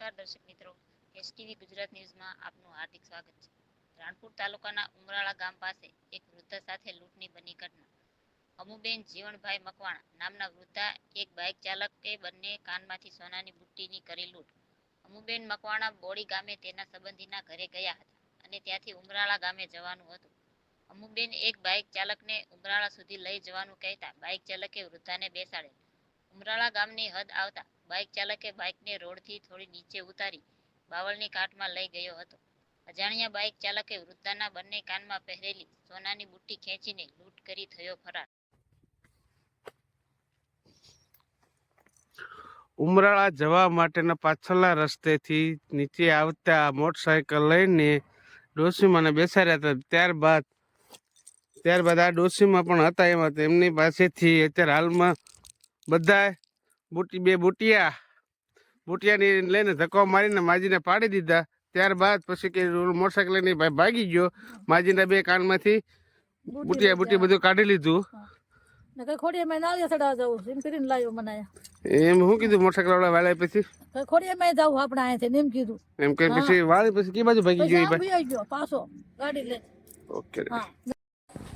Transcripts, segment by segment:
નમસ્કાર દર્શક મિત્રો. એસટીવી ગુજરાત ન્યૂઝમાં આપનું હાર્દિક સ્વાગત છે. રાણપુર તાલુકાના ઉમરાળા ગામ પાસે એક વૃદ્ધા સાથે લૂંટની બની ઘટના. અમુબેન જીવણભાઈ મકવાણા નામના વૃદ્ધા એક બાઇક ચાલકે બંને કાનમાંથી સોનાની બુટ્ટીની કરી લૂંટ. અમુબેન મકવાણા બોડી ગામે તેના સંબંધીના ઘરે ગયા હતા અને ત્યાંથી ઉમરાળા ગામે જવાનું હતું. અમુબેન એક બાઇક ચાલકને ઉમરાળા સુધી લઈ જવાનું કહેતા બાઇક ચાલકે વૃદ્ધાને બેસાડેલ. ઉમરાળા ગામની હદ આવતા બાઇક ચાલકે બાઇકને રોડથી થોડી નીચે ઉતારી બાવળની કાટમાં લઈ ગયો હતો. અજાણ્યા બાઇક ચાલકે વૃદ્ધાના બંને કાનમાં પહેરેલી સોનાની બુટ્ટી ખેંચીને લૂંટ કરી થયો ફરાર. ઉમરાળા જવા માટેના પાછળના રસ્તેથી નીચે આવતા મોટરસાયકલ લઈને ડોસીમાને બેસાડ્યા હતા. ત્યારબાદ ત્યારબાદ આ ડોસીમાં પણ હતા. એમાં તેમની પાસેથી અત્યારે હાલમાં બધા બુટી બે બુટિયા. બુટિયાની લઈને ધક્કો મારીને માજીને પાડી દીધા. ત્યારબાદ પછી કે મોટરસાઇકલ લઈને ભાઈ ભાગી ગયો. માજીના બે કાનમાંથી બુટિયા બુટી બધું કાઢી લીધું. એમ શું કીધું મોટરસાયકલ વાળા વાળા પછી? કઈ ખોડી મેં જવું આપણે એમ કીધું. એમ કે પછી વાળી પછી બાજુ ભાગી ગયો ગયો પાછો ગાડી લે ઓકે.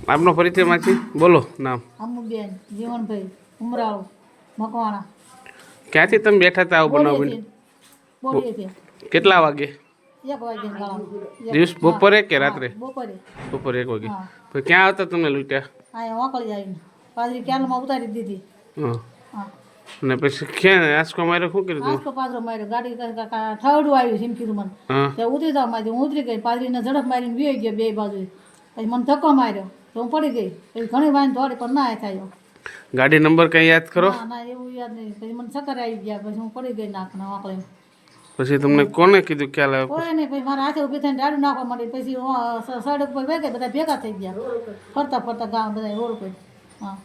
આપનો પરિચયમાંથી બોલો નામ. અમુબેન જીવનભાઈ ઉમરાળું મકવાણા. ક્યાંથી તમે બેઠા હતા આવું બનાવીને? કેટલા વાગે? દિવસ બપોરે કે રાત્રે? બપોરે. બપોરે એક વાગે. પછી ક્યાં આવતા તમે લૂંટ્યા? અહીંયા વાંકળી આવીને. પાદરી ક્યારમાં ઉતારી દીધી. હા. હા. પછી ક્યાં આસકો માર્યો શું કર્યું આસકો પાદરો માર્યો. ગાડી ઠાવડું આવ્યું એમ કીધું મને. હા. ઉતરી જાવ મારી હું ઉતરી ગઈ. પાદરીને ઝડપ મારીને વી ગયો બે બાજુ પછી મને ધક્કો માર્યો. તો હું પડી ગઈ. પછી ઘણી વાર દોડી પણ ના થયો ગાડી નંબર કઈ યાદ કરો? ના ના એવું યાદ નહીં. પછી મને ચક્કર આવી ગયા પછી હું પડી ગઈ તમને કોને કીધું ખ્યાલ આવ્યો? કોઈ નહીં પછી મારા હાથે ઊભી થઈને દાડું નાખવા માંડી. પછી સડક પર વેગે બધા ભેગા થઈ ગયા. ફરતા ફરતા ગામ બધા રોડ પર હા.